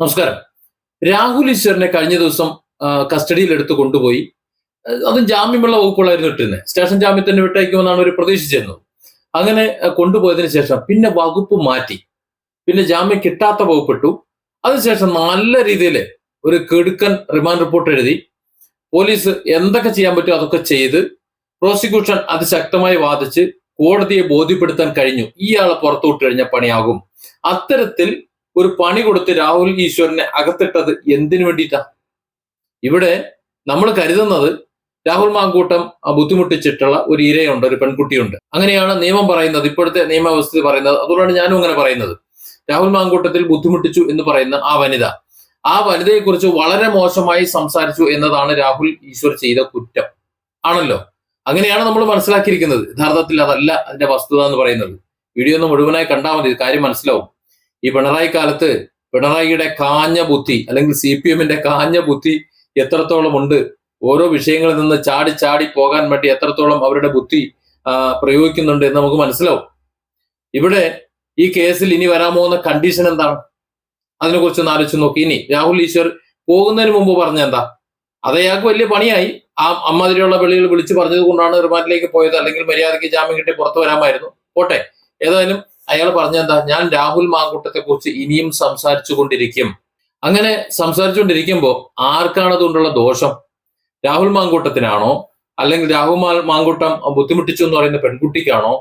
നമസ്കാരം. രാഹുൽ ഈശ്വറിനെ കഴിഞ്ഞ ദിവസം കസ്റ്റഡിയിൽ എടുത്ത് കൊണ്ടുപോയി. അതും ജാമ്യമുള്ള വകുപ്പുകളായിരുന്നു ഇട്ടിരുന്നത് സ്റ്റേഷൻ ജാമ്യത്തിന് വിട്ടയക്കുമെന്നാണ് അവർ പ്രതീക്ഷിച്ചിരുന്നത്. അങ്ങനെ കൊണ്ടുപോയതിന് ശേഷം പിന്നെ വകുപ്പ് മാറ്റി. പിന്നെ ജാമ്യം കിട്ടാത്ത വകുപ്പിട്ടു. അതിനുശേഷം നല്ല രീതിയിൽ ഒരു കെടുക്കൻ റിമാൻഡ് റിപ്പോർട്ട് എഴുതി. പോലീസ് എന്തൊക്കെ ചെയ്യാൻ പറ്റുമോ അതൊക്കെ ചെയ്ത് പ്രോസിക്യൂഷൻ അതിശക്തമായി വാദിച്ച് കോടതിയെ ബോധ്യപ്പെടുത്താൻ കഴിഞ്ഞു. ഇയാളെ പുറത്തുവിട്ട് കഴിഞ്ഞ പണിയാകും. അത്തരത്തിൽ ഒരു പണി കൊടുത്ത് രാഹുൽ ഈശ്വരനെ അകത്തിട്ടത് എന്തിനു വേണ്ടിയിട്ടാ? ഇവിടെ നമ്മൾ കരുതുന്നത് രാഹുൽ മാങ്കൂട്ടം ബുദ്ധിമുട്ടിച്ചിട്ടുള്ള ഒരു ഇരയുണ്ട് ഒരു പെൺകുട്ടിയുണ്ട്. അങ്ങനെയാണ് നിയമം പറയുന്നത് ഇപ്പോഴത്തെ നിയമവ്യവസ്ഥ പറയുന്നത്. അതുകൊണ്ടാണ് ഞാനും അങ്ങനെ പറയുന്നത്. രാഹുൽ മാങ്കൂട്ടത്തിൽ ബുദ്ധിമുട്ടിച്ചു എന്ന് പറയുന്ന ആ വനിത. ആ വനിതയെക്കുറിച്ച് വളരെ മോശമായി സംസാരിച്ചു എന്നതാണ് രാഹുൽ ഈശ്വർ ചെയ്ത കുറ്റം. ആണല്ലോ? അങ്ങനെയാണ് നമ്മൾ മനസ്സിലാക്കിയിരിക്കുന്നത്. യഥാർത്ഥത്തിൽ അതല്ല അതിന്റെ വസ്തുത എന്ന് പറയുന്നത്. വീഡിയോ ഒന്ന് മുഴുവനായി കണ്ടാൽ മതി കാര്യം മനസ്സിലാവും. ഈ പിണറായി കാലത്ത് പിണറായിയുടെ കാഞ്ഞ ബുദ്ധി അല്ലെങ്കിൽ സി പി എമ്മിന്റെ കാഞ്ഞ ബുദ്ധി എത്രത്തോളം ഉണ്ട്? ഓരോ വിഷയങ്ങളിൽ നിന്ന് ചാടി ചാടി പോകാൻ വേണ്ടി എത്രത്തോളം അവരുടെ ബുദ്ധി പ്രയോഗിക്കുന്നുണ്ട് എന്ന് നമുക്ക് മനസ്സിലാവും. ഇവിടെ ഈ കേസിൽ ഇനി വരാൻ പോകുന്ന കണ്ടീഷൻ എന്താണ്? അതിനെക്കുറിച്ച് ഒന്ന് ആലോചിച്ച് നോക്കി. ഇനി രാഹുൽ ഈശ്വർ പോകുന്നതിന് മുമ്പ് പറഞ്ഞ എന്താ? അത് അയാൾക്ക് വലിയ പണിയായി. ആ അമ്മാതിരിയുള്ള വെളിയിൽ വിളിച്ചു പറഞ്ഞത് കൊണ്ടാണ് റിമാൻഡിലേക്ക് പോയത്. അല്ലെങ്കിൽ മര്യാദയ്ക്ക് ജാമ്യം കിട്ടി പുറത്തു വരാമായിരുന്നു. പോട്ടെ. ഏതായാലും അയാൾ പറഞ്ഞെന്താ ഞാൻ രാഹുൽ മാങ്കൂട്ടത്തെ കുറിച്ച് ഇനിയും സംസാരിച്ചു കൊണ്ടിരിക്കും അങ്ങനെ സംസാരിച്ചുകൊണ്ടിരിക്കുമ്പോൾ ആർക്കാണ് അതുകൊണ്ടുള്ള ദോഷം? രാഹുൽ മാങ്കൂട്ടത്തിനാണോ? അല്ലെങ്കിൽ രാഹുൽ മാങ്കൂട്ടം ബുദ്ധിമുട്ടിച്ചു എന്ന് പറയുന്ന പെൺകുട്ടിക്കാണോ?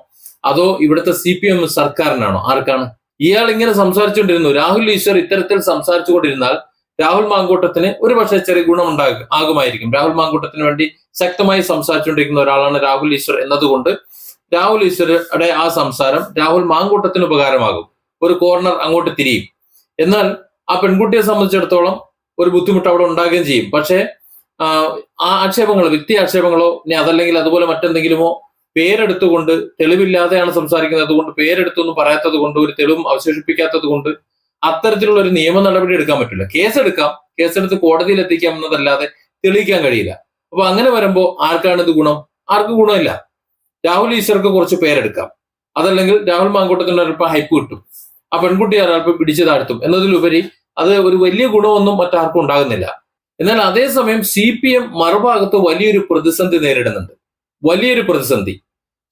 അതോ ഇവിടുത്തെ സി പി എം സർക്കാരിനാണോ? ആർക്കാണ്? ഇയാൾ ഇങ്ങനെ സംസാരിച്ചുകൊണ്ടിരുന്നു. രാഹുൽ ഈശ്വർ ഇത്തരത്തിൽ സംസാരിച്ചുകൊണ്ടിരുന്നാൽ രാഹുൽ മാങ്കൂട്ടത്തിന് ഒരു പക്ഷേ ചെറിയ ഗുണം ഉണ്ടാകും ആകുമായിരിക്കും. രാഹുൽ മാങ്കൂട്ടത്തിന് വേണ്ടി ശക്തമായി സംസാരിച്ചുകൊണ്ടിരിക്കുന്ന ഒരാളാണ് രാഹുൽ ഈശ്വർ എന്നതുകൊണ്ട് രാഹുൽ ഈശ്വരയുടെ ആ സംസാരം രാഹുൽ മാങ്കൂട്ടത്തിന് ഉപകാരമാകും. ഒരു കോർണർ അങ്ങോട്ട് തിരിയും. എന്നാൽ ആ പെൺകുട്ടിയെ സംബന്ധിച്ചിടത്തോളം ഒരു ബുദ്ധിമുട്ട് അവിടെ ഉണ്ടാകുകയും ചെയ്യും. പക്ഷേ ആ ആക്ഷേപങ്ങൾ വ്യക്തി ആക്ഷേപങ്ങളോ ഇനി അതല്ലെങ്കിൽ അതുപോലെ മറ്റെന്തെങ്കിലുമോ പേരെടുത്തുകൊണ്ട് തെളിവില്ലാതെയാണ് സംസാരിക്കുന്നത്. അതുകൊണ്ട് പേരെടുത്തൊന്നും പറയാത്തത് കൊണ്ട് ഒരു തെളിവും അവശേഷിപ്പിക്കാത്തത് കൊണ്ട് അത്തരത്തിലുള്ള ഒരു നിയമ നടപടി എടുക്കാൻ പറ്റില്ല. കേസെടുക്കാം. കേസെടുത്ത് കോടതിയിൽ എത്തിക്കാം എന്നതല്ലാതെ തെളിയിക്കാൻ കഴിയില്ല. അപ്പൊ അങ്ങനെ വരുമ്പോൾ ആർക്കാണ് ഇത് ഗുണം? ആർക്കും ഗുണമില്ല? രാഹുൽ ഈശ്വർക്ക് കുറച്ച് പേരെടുക്കാം. അതല്ലെങ്കിൽ രാഹുൽ മാങ്കൂട്ടത്തിന് ഒരല്പം ഹൈപ്പ് കിട്ടും. ആ പെൺകുട്ടി ഒരാൾ പിടിച്ചു താഴ്ത്തും എന്നതിലുപരി അത് ഒരു വലിയ ഗുണമൊന്നും മറ്റാർക്കും ഉണ്ടാകുന്നില്ല. എന്നാൽ അതേസമയം സി പി എം മറുഭാഗത്ത് വലിയൊരു പ്രതിസന്ധി നേരിടുന്നുണ്ട്. വലിയൊരു പ്രതിസന്ധി.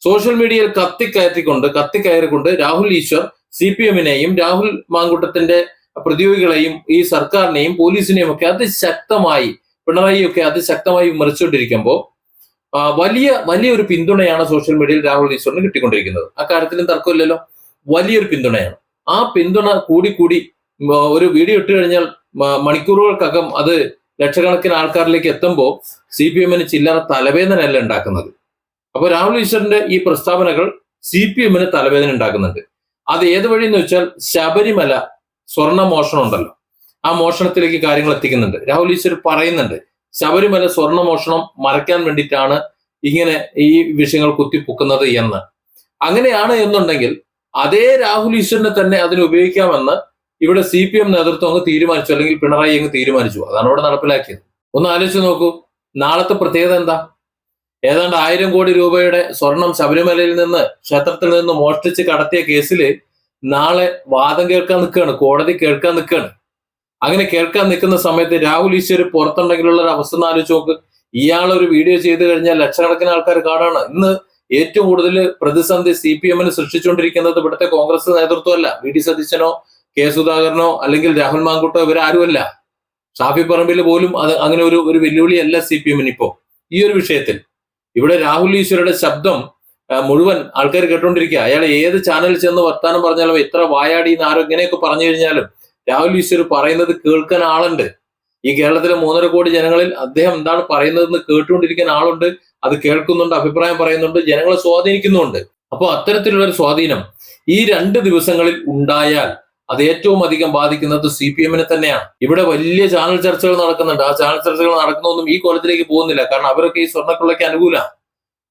സോഷ്യൽ മീഡിയയിൽ കത്തിക്കയറ്റിക്കൊണ്ട് കത്തിക്കയറിക്കൊണ്ട് രാഹുൽ ഈശ്വർ സി പി എമ്മിനെയും രാഹുൽ മാങ്കൂട്ടത്തിന്റെ പ്രതിയോഗികളെയും ഈ സർക്കാരിനെയും പോലീസിനെയും ഒക്കെ അതിശക്തമായി പിണറായിയൊക്കെ അതിശക്തമായി വിമർശിച്ചുകൊണ്ടിരിക്കുമ്പോൾ വലിയ വലിയൊരു പിന്തുണയാണ് സോഷ്യൽ മീഡിയയിൽ രാഹുൽ ഈശ്വറിന് കിട്ടിക്കൊണ്ടിരിക്കുന്നത്. അക്കാര്യത്തിലും തർക്കമില്ലല്ലോ. വലിയൊരു പിന്തുണയാണ്. ആ പിന്തുണ കൂടി കൂടി ഒരു വീഡിയോ ഇട്ട് കഴിഞ്ഞാൽ മണിക്കൂറുകൾക്കകം അത് ലക്ഷക്കണക്കിന് ആൾക്കാരിലേക്ക് എത്തുമ്പോൾ സി പി എമ്മിന് ചില്ലറ തലവേദനയല്ല ഉണ്ടാക്കുന്നത്. അപ്പോൾ രാഹുൽ ഈശ്വറിന്റെ ഈ പ്രസ്താവനകൾ സി പി എമ്മിന് തലവേദന ഉണ്ടാക്കുന്നുണ്ട്. അത് ഏത് വഴി എന്ന് വെച്ചാൽ ശബരിമല സ്വർണ മോഷണം ഉണ്ടല്ലോ ആ മോഷണത്തിലേക്ക് കാര്യങ്ങൾ എത്തിക്കുന്നുണ്ട്. രാഹുൽ ഈശ്വർ പറയുന്നുണ്ട് ശബരിമല സ്വർണമോഷണം മറയ്ക്കാൻ വേണ്ടിയിട്ടാണ് ഇങ്ങനെ ഈ വിഷയങ്ങൾ കുത്തിപ്പൊക്കുന്നത് എന്ന്. അങ്ങനെയാണ് എന്നുണ്ടെങ്കിൽ അതേ രാഹുൽ ഈശ്വരനെ തന്നെ അതിന് ഉപയോഗിക്കാമെന്ന് ഇവിടെ സി പി എം നേതൃത്വം അങ്ങ് തീരുമാനിച്ചു അല്ലെങ്കിൽ പിണറായി അങ്ങ് തീരുമാനിച്ചു. അതാണ് ഇവിടെ നടപ്പിലാക്കിയത്. ഒന്ന് ആലോചിച്ച് നോക്കൂ നാളത്തെ പ്രത്യേകത എന്താ? ഏതാണ്ട് ആയിരം കോടി രൂപയുടെ സ്വർണം ശബരിമലയിൽ നിന്ന് ക്ഷേത്രത്തിൽ നിന്ന് മോഷ്ടിച്ച് കടത്തിയ കേസിൽ നാളെ വാദം കേൾക്കാൻ നിൽക്കുകയാണ് കോടതി കേൾക്കാൻ നിൽക്കുകയാണ്. അങ്ങനെ കേൾക്കാൻ നിൽക്കുന്ന സമയത്ത് രാഹുൽ ഈശ്വർ പുറത്തുണ്ടെങ്കിലുള്ള ഒരു അവസ്ഥ ആലോചിച്ച് നോക്ക്. ഇയാൾ ഒരു വീഡിയോ ചെയ്തു കഴിഞ്ഞാൽ ലക്ഷക്കണക്കിന് ആൾക്കാർ കാണാണ് ഇന്ന് ഏറ്റവും കൂടുതൽ പ്രതിസന്ധി സി പി എമ്മിന് സൃഷ്ടിച്ചുകൊണ്ടിരിക്കുന്നത് ഇവിടുത്തെ കോൺഗ്രസ് നേതൃത്വമല്ല. വി ഡി സതീശനോ കെ സുധാകരനോ അല്ലെങ്കിൽ രാഹുൽ മാങ്കൂട്ടോ ഇവരാരുമല്ല. ഷാഫി പറമ്പിൽ പോലും അത് അങ്ങനെ ഒരു ഒരു വെല്ലുവിളിയല്ല സി പി എമ്മിന് ഇപ്പോ. ഈ ഒരു വിഷയത്തിൽ ഇവിടെ രാഹുൽ ഈശ്വരുടെ ശബ്ദം മുഴുവൻ ആൾക്കാർ കേട്ടോണ്ടിരിക്കുക. അയാൾ ഏത് ചാനലിൽ ചെന്ന് വർത്താനം പറഞ്ഞാലും എത്ര വായാടി ആരോ ഇങ്ങനെയൊക്കെ പറഞ്ഞു കഴിഞ്ഞാലും രാഹുൽ ഈശ്വർ പറയുന്നത് കേൾക്കാൻ ആളുണ്ട്. ഈ കേരളത്തിലെ മൂന്നര കോടി ജനങ്ങളിൽ അദ്ദേഹം എന്താണ് പറയുന്നതെന്ന് കേട്ടുകൊണ്ടിരിക്കാൻ ആളുണ്ട്. അത് കേൾക്കുന്നുണ്ട് അഭിപ്രായം പറയുന്നുണ്ട് ജനങ്ങളെ സ്വാധീനിക്കുന്നുണ്ട് അപ്പോൾ അത്തരത്തിലുള്ള ഒരു സ്വാധീനം ഈ രണ്ട് ദിവസങ്ങളിൽ ഉണ്ടായാൽ അത് ഏറ്റവും അധികം ബാധിക്കുന്നത് സി പി എമ്മിനെ തന്നെയാണ്. ഇവിടെ വലിയ ചാനൽ ചർച്ചകൾ നടക്കുന്നുണ്ട്. ആ ചാനൽ ചർച്ചകൾ നടക്കുന്നൊന്നും ഈ കോലത്തിലേക്ക് പോകുന്നില്ല. കാരണം അവരൊക്കെ ഈ സ്വർണക്കൊള്ളയ്ക്ക് അനുകൂല.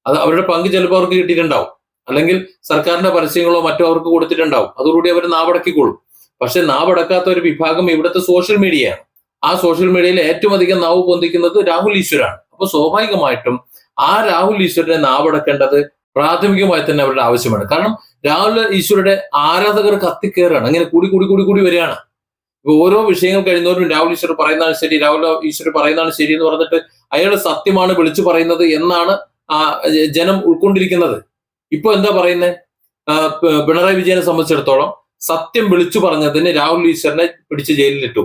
അത് അവരുടെ പങ്ക് ചിലപ്പോൾ അവർക്ക് കിട്ടിയിട്ടുണ്ടാവും. അല്ലെങ്കിൽ സർക്കാരിന്റെ പരസ്യങ്ങളോ മറ്റോ അവർക്ക് കൊടുത്തിട്ടുണ്ടാവും. അതോടുകൂടി അവർ നാവടക്കിക്കൊള്ളും പക്ഷെ നാവടക്കാത്ത ഒരു വിഭാഗം ഇവിടുത്തെ സോഷ്യൽ മീഡിയയാണ് ആ സോഷ്യൽ മീഡിയയിൽ ഏറ്റവും അധികം നാവ് പൊന്തിക്കുന്നത് രാഹുൽ ഈശ്വരാണ്. അപ്പൊ സ്വാഭാവികമായിട്ടും ആ രാഹുൽ ഈശ്വരനെ നാവടക്കേണ്ടത് പ്രാഥമികമായി തന്നെ അവരുടെ ആവശ്യമാണ്. കാരണം രാഹുൽ ഈശ്വരുടെ ആരാധകർ കത്തിക്കേറാണ്. അങ്ങനെ കൂടി കൂടി കൂടി കൂടി വരികയാണ്. ഓരോ വിഷയങ്ങൾ കഴിയുന്നവരും രാഹുൽ ഈശ്വർ പറയുന്നതാണ് ശരി രാഹുൽ ഈശ്വർ പറയുന്നതാണ് ശരി എന്ന് പറഞ്ഞിട്ട് അയാൾ സത്യമാണ് വിളിച്ചു പറയുന്നത് എന്നാണ് ജനം ഉൾക്കൊണ്ടിരിക്കുന്നത്. ഇപ്പൊ എന്താ പറയുന്നത് പിണറായി വിജയനെ സംബന്ധിച്ചിടത്തോളം സത്യം വിളിച്ചു പറഞ്ഞതിന് രാഹുൽ ഈശ്വറിനെ പിടിച്ച് ജയിലിലിട്ടു.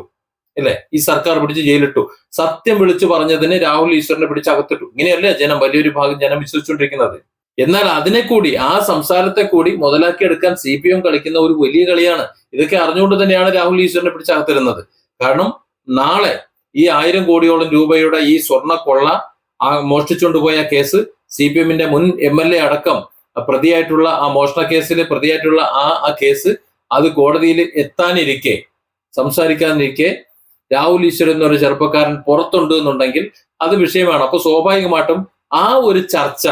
അല്ലെ? ഈ സർക്കാർ പിടിച്ച് ജയിലിട്ടു. സത്യം വിളിച്ചു പറഞ്ഞതിന് രാഹുൽ ഈശ്വറിനെ പിടിച്ച് അകത്തിട്ടു. ഇങ്ങനെയല്ലേ ജനം വലിയൊരു ഭാഗം ജനം വിശ്വസിച്ചുകൊണ്ടിരിക്കുന്നത്? എന്നാൽ അതിനെ കൂടി ആ സംസാരത്തെ കൂടി മുതലാക്കിയെടുക്കാൻ സി പി എം കളിക്കുന്ന ഒരു വലിയ കളിയാണ്. ഇതൊക്കെ അറിഞ്ഞുകൊണ്ട് തന്നെയാണ് രാഹുൽ ഈശ്വറിനെ പിടിച്ച് അകത്തിരുന്നത് കാരണം നാളെ ഈ ആയിരം കോടിയോളം രൂപയുടെ ഈ സ്വർണ കൊള്ള ആ മോഷ്ടിച്ചുകൊണ്ടുപോയ കേസ് സി പി എമ്മിന്റെ മുൻ എം എൽ എ അടക്കം പ്രതിയായിട്ടുള്ള ആ മോഷണ കേസിൽ പ്രതിയായിട്ടുള്ള ആ ആ കേസ് അത് കോടതിയിൽ എത്താനിരിക്കെ സംസാരിക്കാനിരിക്കെ രാഹുൽ ഈശ്വരൻ എന്നൊരു ചെറുപ്പക്കാരൻ പുറത്തുണ്ട് എന്നുണ്ടെങ്കിൽ അത് വിഷയമാണ്. അപ്പൊ സ്വാഭാവികമായിട്ടും ആ ഒരു ചർച്ച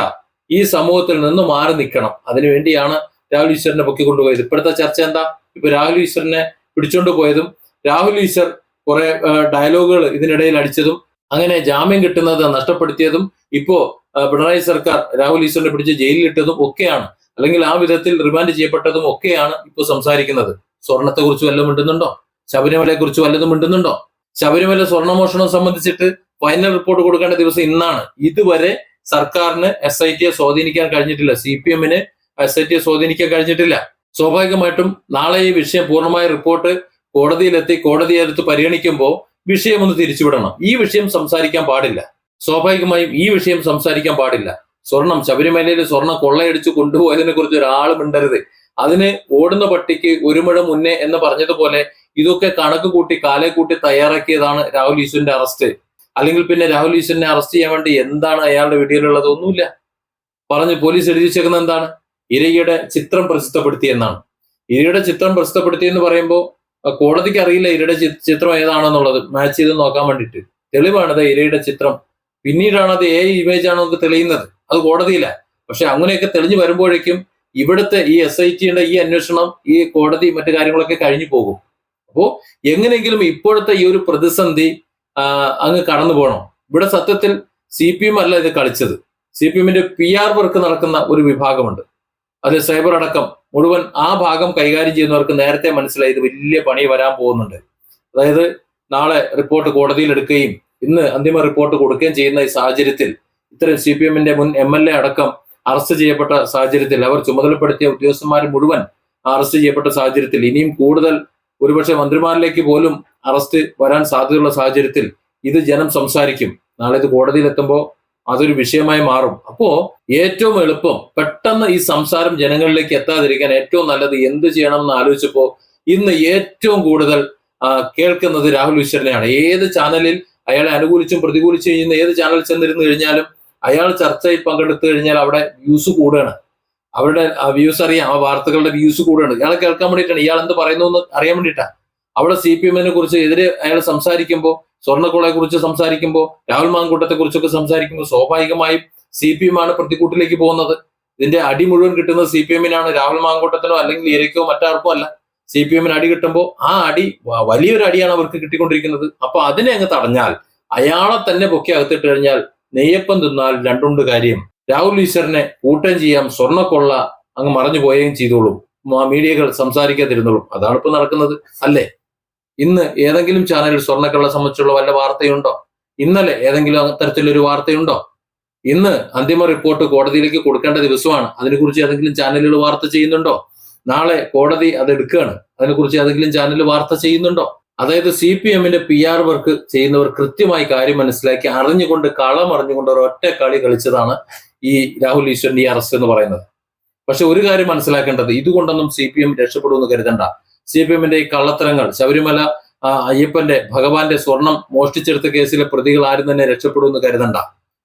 ഈ സമൂഹത്തിൽ നിന്ന് മാറി നിൽക്കണം. അതിനുവേണ്ടിയാണ് രാഹുൽ ഈശ്വരനെ പൊക്കിക്കൊണ്ടുപോയത് ഇപ്പോഴത്തെ ചർച്ച എന്താ? ഇപ്പൊ രാഹുൽ ഈശ്വരനെ പിടിച്ചോണ്ട് പോയതും രാഹുൽ ഈശ്വർ കുറെ ഡയലോഗുകൾ ഇതിനിടയിൽ അടിച്ചതും അങ്ങനെ ജാമ്യം കിട്ടുന്നത് നഷ്ടപ്പെടുത്തിയതും ഇപ്പോ പിണറായി സർക്കാർ രാഹുൽ ഈശ്വറിനെ പിടിച്ച് ജയിലിലിട്ടതും ഒക്കെയാണ്. അല്ലെങ്കിൽ ആ വിധത്തിൽ റിമാൻഡ് ചെയ്യപ്പെട്ടതും ഒക്കെയാണ് ഇപ്പോൾ സംസാരിക്കുന്നത്. സ്വർണത്തെ കുറിച്ച് വല്ലതും മിണ്ടുന്നുണ്ടോ? ശബരിമലയെ കുറിച്ച് വല്ലതും മിണ്ടുന്നുണ്ടോ? ശബരിമല സ്വർണമോഷണം സംബന്ധിച്ചിട്ട് ഫൈനൽ റിപ്പോർട്ട് കൊടുക്കേണ്ട ദിവസം ഇന്നാണ്. ഇതുവരെ സർക്കാരിന് എസ് ഐ ടിയെ സ്വാധീനിക്കാൻ കഴിഞ്ഞിട്ടില്ല. സി പി എമ്മിന് എസ് ഐ ടിയെ സ്വാധീനിക്കാൻ കഴിഞ്ഞിട്ടില്ല. സ്വാഭാവികമായിട്ടും നാളെ ഈ വിഷയം പൂർണമായ റിപ്പോർട്ട് കോടതിയിലെത്തി കോടതി എടുത്ത് പരിഗണിക്കുമ്പോൾ വിഷയം ഒന്ന് തിരിച്ചുവിടണം. ഈ വിഷയം സംസാരിക്കാൻ പാടില്ല. സ്വാഭാവികമായും ഈ വിഷയം സംസാരിക്കാൻ പാടില്ല. സ്വർണം ശബരിമലയിൽ സ്വർണം കൊള്ളയടിച്ച് കൊണ്ടുപോയതിനെ കുറിച്ച് ഒരാൾ മിണ്ടരുത്. അതിന് ഓടുന്ന പട്ടിക്ക് ഒരു മുഴ മുന്നേ എന്ന് പറഞ്ഞതുപോലെ ഇതൊക്കെ കണക്ക് കൂട്ടി കാലെ കൂട്ടി തയ്യാറാക്കിയതാണ് രാഹുൽ ഈശ്വരന്റെ അറസ്റ്റ്. അല്ലെങ്കിൽ പിന്നെ രാഹുൽ ഈശ്വരനെ അറസ്റ്റ് ചെയ്യാൻ വേണ്ടി എന്താണ് അയാളുടെ വീഡിയോയിലുള്ളത് ഒന്നുമില്ല. പറഞ്ഞ് പോലീസ് എഴുതി എന്താണ്? ഇരയുടെ ചിത്രം പ്രസിദ്ധപ്പെടുത്തി എന്നാണ്. ഇരയുടെ ചിത്രം പ്രസിദ്ധപ്പെടുത്തി എന്ന് പറയുമ്പോൾ കോടതിക്ക് അറിയില്ല ഇരയുടെ ചിത്രം ഏതാണെന്നുള്ളത്. മാച്ച് ചെയ്ത് നോക്കാൻ വേണ്ടിയിട്ട്. തെളിവാണ് ഇരയുടെ ചിത്രം. പിന്നീടാണ് അത് ഏ ഇമേജ് ആണോ നമുക്ക് തെളിയുന്നത്. അത് കോടതിയില്ല പക്ഷെ അങ്ങനെയൊക്കെ തെളിഞ്ഞു വരുമ്പോഴേക്കും ഇവിടുത്തെ ഈ എസ് ഐ ടിയുടെ ഈ അന്വേഷണം ഈ കോടതി മറ്റു കാര്യങ്ങളൊക്കെ കഴിഞ്ഞു പോകും. അപ്പോ എങ്ങനെയെങ്കിലും ഇപ്പോഴത്തെ ഈ ഒരു പ്രതിസന്ധി അങ്ങ് കടന്നു പോകണം. ഇവിടെ സത്യത്തിൽ സി പി എം അല്ല ഇത് കളിച്ചത്. സി പി എമ്മിന്റെ പി ആർ വർക്ക് നടക്കുന്ന ഒരു വിഭാഗമുണ്ട്. അത് സൈബർ അടക്കം മുഴുവൻ ആ ഭാഗം കൈകാര്യം ചെയ്യുന്നവർക്ക് നേരത്തെ മനസ്സിലായി ഇത് വലിയ പണി വരാൻ പോകുന്നുണ്ട്. അതായത് നാളെ റിപ്പോർട്ട് കോടതിയിൽ എടുക്കുകയും ഇന്ന് അന്തിമ റിപ്പോർട്ട് കൊടുക്കുകയും ചെയ്യുന്ന ഈ സാഹചര്യത്തിൽ ഇത്തരം സി പി എമ്മിന്റെ മുൻ എം എൽ എ അടക്കം അറസ്റ്റ് ചെയ്യപ്പെട്ട സാഹചര്യത്തിൽ അവർ ചുമതലപ്പെടുത്തിയ ഉദ്യോഗസ്ഥന്മാർ മുഴുവൻ അറസ്റ്റ് ചെയ്യപ്പെട്ട സാഹചര്യത്തിൽ. ഇനിയും കൂടുതൽ ഒരുപക്ഷെ മന്ത്രിമാരിലേക്ക് പോലും അറസ്റ്റ് വരാൻ സാധ്യതയുള്ള സാഹചര്യത്തിൽ ഇത് ജനം സംസാരിക്കും. നാളെ ഇത് കോടതിയിൽ എത്തുമ്പോൾ അതൊരു വിഷയമായി മാറും. അപ്പോ ഏറ്റവും എളുപ്പം പെട്ടെന്ന് ഈ സംസാരം ജനങ്ങളിലേക്ക് എത്താതിരിക്കാൻ ഏറ്റവും നല്ലത് എന്ത് ചെയ്യണം എന്ന് ആലോചിച്ചപ്പോ ഇന്ന് ഏറ്റവും കൂടുതൽ കേൾക്കുന്നത് രാഹുൽ ഈശ്വരനെയാണ്. ഏത് ചാനലിൽ അയാളെ അനുകൂലിച്ചും പ്രതികൂലിച്ചും ചെയ്യുന്ന ഏത് ചാനൽ ചെന്നിരുന്നു കഴിഞ്ഞാലും അയാൾ ചർച്ചയിൽ പങ്കെടുത്തു കഴിഞ്ഞാൽ അവിടെ വ്യൂസ് കൂടുകയാണ്. അവരുടെ വ്യൂസ് അറിയാം. ആ വാർത്തകളുടെ വ്യൂസ് കൂടുകയാണ്. ഇയാളെ കേൾക്കാൻ വേണ്ടിയിട്ടാണ്. ഇയാൾ എന്ത് പറയുന്നു എന്ന് അറിയാൻ വേണ്ടിയിട്ടാണ് അവിടെ സി പി എമ്മിനെ കുറിച്ച് എതിരെ അയാൾ സംസാരിക്കുമ്പോൾ സ്വർണക്കൊളയെ കുറിച്ച് സംസാരിക്കുമ്പോൾ രാഹുൽ മാങ്കൂട്ടത്തെ കുറിച്ചൊക്കെ സംസാരിക്കുമ്പോൾ സ്വാഭാവികമായും സി പി എം ആണ് പ്രതിക്കൂട്ടിലേക്ക് പോകുന്നത്. ഇതിന്റെ അടി മുഴുവൻ കിട്ടുന്നത് സി പി എമ്മിനാണ് രാഹുൽ മാങ്കൂട്ടത്തിനോ അല്ലെങ്കിൽ ഇരയ്ക്കോ മറ്റാർക്കോ അല്ല. സി പി എമ്മിന് അടി കിട്ടുമ്പോൾ ആ അടി വലിയൊരു അടിയാണ് അവർക്ക് കിട്ടിക്കൊണ്ടിരിക്കുന്നത്. അപ്പൊ അതിനെ അങ്ങ് തടഞ്ഞാൽ അയാളെ തന്നെ പൊക്കി അകത്തിട്ട് കഴിഞ്ഞാൽ നെയ്യപ്പം തിന്നാൽ രണ്ടുണ്ട് കാര്യം. രാഹുൽ ഈശ്വറിനെ കൂട്ടം ചെയ്യാം സ്വർണക്കൊള്ള അങ്ങ് മറഞ്ഞു പോവുകയും ചെയ്തോളും. മീഡിയകൾ സംസാരിക്കാതിരുന്നോളും. അതാണ് ഇപ്പൊ നടക്കുന്നത് അല്ലേ? ഇന്ന് ഏതെങ്കിലും ചാനലിൽ സ്വർണക്കൊള്ള സംബന്ധിച്ചുള്ള വല്ല വാർത്തയുണ്ടോ? ഇന്നലെ ഏതെങ്കിലും അത്തരത്തിലൊരു വാർത്തയുണ്ടോ? ഇന്ന് അന്തിമ റിപ്പോർട്ട് കോടതിയിലേക്ക് കൊടുക്കേണ്ട ദിവസമാണ്. അതിനെക്കുറിച്ച് ഏതെങ്കിലും ചാനലുകൾ വാർത്ത ചെയ്യുന്നുണ്ടോ? നാളെ കോടതി അത് എടുക്കുകയാണ്. അതിനെക്കുറിച്ച് ഏതെങ്കിലും ചാനൽ വാർത്ത ചെയ്യുന്നുണ്ടോ? അതായത് സി പി എമ്മിന്റെ പി ആർ വർക്ക് ചെയ്യുന്നവർ കൃത്യമായി കാര്യം മനസ്സിലാക്കി അറിഞ്ഞുകൊണ്ട് കളം അറിഞ്ഞുകൊണ്ട് ഒറ്റ കളി കളിച്ചതാണ് ഈ രാഹുൽ ഈശ്വറിന്റെ ഈ അറസ്റ്റ് എന്ന് പറയുന്നത്. പക്ഷെ ഒരു കാര്യം മനസ്സിലാക്കേണ്ടത് ഇതുകൊണ്ടൊന്നും സി പി എം രക്ഷപ്പെടുമെന്ന് കരുതണ്ട. സി പി എമ്മിന്റെ ഈ കള്ളത്തരങ്ങൾ ശബരിമല അയ്യപ്പന്റെ ഭഗവാന്റെ സ്വർണം മോഷ്ടിച്ചെടുത്ത കേസിലെ പ്രതികൾ ആരും തന്നെ രക്ഷപ്പെടുമെന്ന് കരുതണ്ട.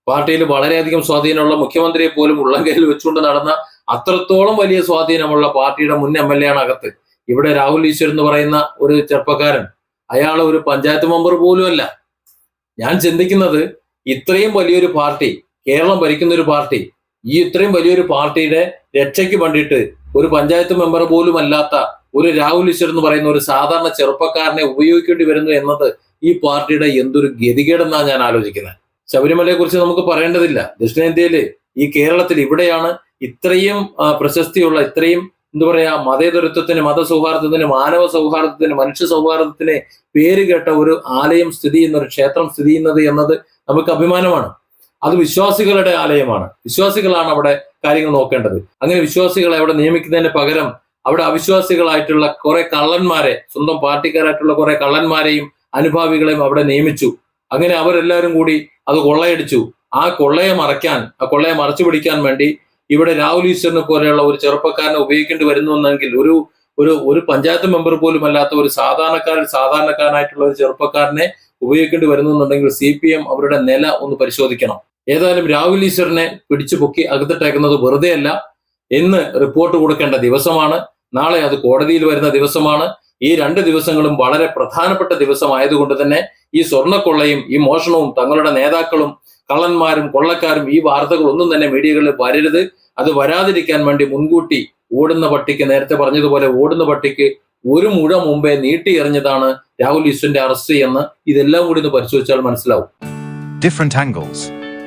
പാർട്ടിയിൽ വളരെയധികം സ്വാധീനമുള്ള മുഖ്യമന്ത്രിയെ പോലും ഉള്ളം കയ്യിൽ വെച്ചുകൊണ്ട് നടന്ന അത്രത്തോളം വലിയ സ്വാധീനമുള്ള പാർട്ടിയുടെ മുൻ എം എൽ എ ആണ് അകത്ത് ഇവിടെ രാഹുൽ ഈശ്വർ എന്ന് പറയുന്ന ഒരു ചെറുപ്പക്കാരൻ. അയാൾ ഒരു പഞ്ചായത്ത് മെമ്പർ പോലുമല്ല ഞാൻ ചിന്തിക്കുന്നത് ഇത്രയും വലിയൊരു പാർട്ടി കേരളം ഭരിക്കുന്ന ഒരു പാർട്ടി ഈ ഇത്രയും വലിയൊരു പാർട്ടിയുടെ രക്ഷയ്ക്ക് വേണ്ടിയിട്ട് ഒരു പഞ്ചായത്ത് മെമ്പർ പോലും അല്ലാത്ത ഒരു രാഹുൽ ഈശ്വർ എന്ന് പറയുന്ന ഒരു സാധാരണ ചെറുപ്പക്കാരനെ ഉപയോഗിക്കേണ്ടി വരുന്നു എന്നത് ഈ പാർട്ടിയുടെ എന്തൊരു ഗതികേടെന്നാണ് ഞാൻ ആലോചിക്കുന്നത്. ശബരിമലയെ കുറിച്ച് നമുക്ക് പറയേണ്ടതില്ല. ദക്ഷിണേന്ത്യയിൽ ഈ കേരളത്തിൽ ഇവിടെയാണ് ഇത്രയും പ്രശസ്തിയുള്ള ഇത്രയും എന്താ പറയാ മതേതരത്വത്തിന് മതസൗഹാർദ്ദത്തിന് മാനവ സൗഹാർദ്ദത്തിന് മനുഷ്യ സൗഹാർദ്ദത്തിന് പേര് കേട്ട ഒരു ആലയം സ്ഥിതി ചെയ്യുന്ന ഒരു ക്ഷേത്രം സ്ഥിതി ചെയ്യുന്നത് എന്നത് നമുക്ക് അഭിമാനമാണ്. അത് വിശ്വാസികളുടെ ആലയമാണ്. വിശ്വാസികളാണ് അവിടെ കാര്യങ്ങൾ നോക്കേണ്ടത്. അങ്ങനെ വിശ്വാസികളെ അവിടെ നിയമിക്കുന്നതിന് പകരം അവിടെ അവിശ്വാസികളായിട്ടുള്ള കുറെ കള്ളന്മാരെ സ്വന്തം പാർട്ടിക്കാരായിട്ടുള്ള കുറെ കള്ളന്മാരെയും അനുഭാവികളെയും അവിടെ നിയമിച്ചു. അങ്ങനെ അവരെല്ലാവരും കൂടി അത് കൊള്ളയടിച്ചു. ആ കൊള്ളയെ മറയ്ക്കാൻ ആ കൊള്ളയെ മറച്ചു പിടിക്കാൻ വേണ്ടി ഇവിടെ രാഹുൽ ഈശ്വറിനെ പോലെയുള്ള ഒരു ചെറുപ്പക്കാരനെ ഉപയോഗിക്കേണ്ടി വരുന്നുവെന്നെങ്കിൽ ഒരു ഒരു ഒരു പഞ്ചായത്ത് മെമ്പർ പോലും അല്ലാത്ത ഒരു സാധാരണക്കാരൻ സാധാരണക്കാരനായിട്ടുള്ള ഒരു ചെറുപ്പക്കാരനെ ഉപയോഗിക്കേണ്ടി വരുന്നുണ്ടെങ്കിൽ സി പി എം അവരുടെ നില ഒന്ന് പരിശോധിക്കണം. ഏതായാലും രാഹുൽ ഈശ്വറിനെ പിടിച്ചു പൊക്കി അകത്തിട്ടേക്കുന്നത് വെറുതെയല്ല. എന്ന് റിപ്പോർട്ട് കൊടുക്കേണ്ട ദിവസമാണ്. നാളെ അത് കോടതിയിൽ വരുന്ന ദിവസമാണ്. ഈ രണ്ട് ദിവസങ്ങളും വളരെ പ്രധാനപ്പെട്ട ദിവസമായതുകൊണ്ട് തന്നെ ഈ സ്വർണക്കൊള്ളയും ഈ മോഷണവും തങ്ങളുടെ നേതാക്കളും കള്ളന്മാരും കൊള്ളക്കാരും ഈ വാർത്തകൾ ഒന്നും തന്നെ മീഡിയകളിൽ വരരുത് അത് വരാതിരിക്കാൻ വേണ്ടി മുൻകൂട്ടി ഓടുന്ന പട്ടിക്ക് നേരത്തെ പറഞ്ഞതുപോലെ ഓടുന്ന പട്ടിക്ക് ഒരു മുഴ മുമ്പേ നീട്ടി എറിഞ്ഞതാണ് രാഹുൽ ഈശ്വന്റെ അറസ്റ്റ് എന്ന് ഇതെല്ലാം കൂടി ഒന്ന് പരിശോധിച്ചാൽ മനസ്സിലാവും different angles.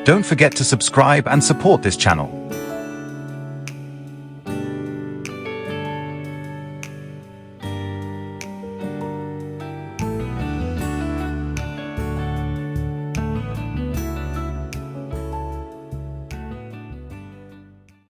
Don't forget to subscribe and support this channel.